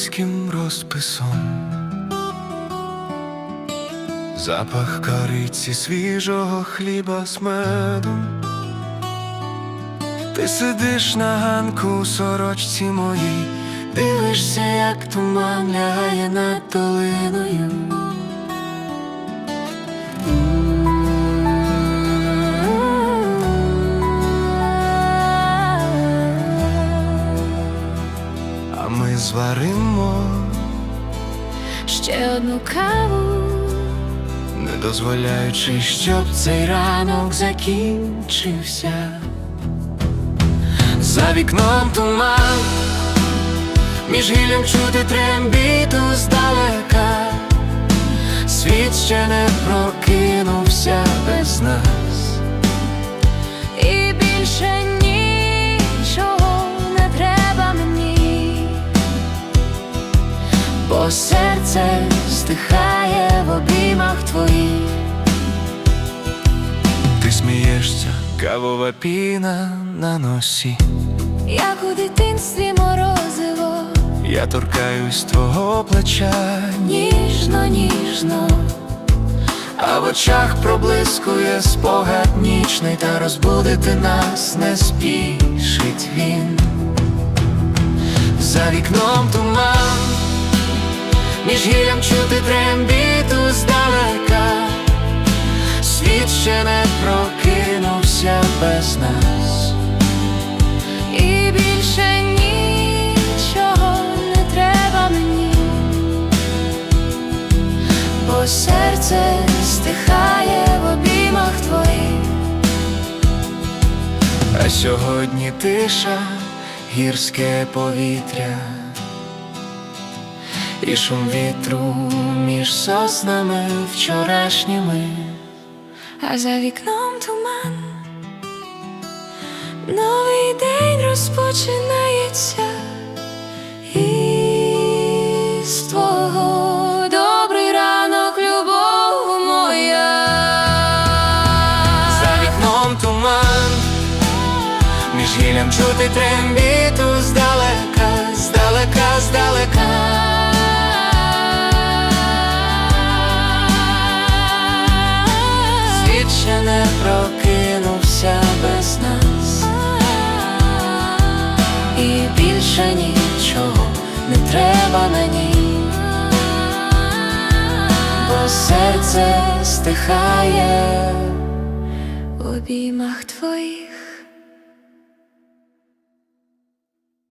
римським розписом. Запах кориці свіжого хліба з медом. Ти сидиш на ганку у сорочці моїй, дивишся, як туман лягає над долиною. Ми зваримо, Ще одну каву, не дозволяючи, щоб цей ранок закінчився. За вікном туман, між гіллям чути трембіту здалека. Світ ще не прокинувся без нас. Бо серце стихає в обіймах твоїх. Ти смієшся, кавова піна на носі. як у дитинстві морозиво, Я торкаюсь твого плеча, ніжно, ніжно, а в очах проблискує спогад нічний, та розбудити нас не спішить він. За вікном туман, трембіту здалека. Світ ще не прокинувся без нас. і більше нічого не треба мені, Бо серце стихає в обіймах твоїх. А сьогодні тиша, гірське повітря, і шум вітру між соснами вчорашніми. А за вікном туман, новий день розпочинається із твого добрий ранок, любов моя. За вікном туман, між гіллям чути трембіту більше нічого не треба на ній, бо серце стихає в обіймах твоїх.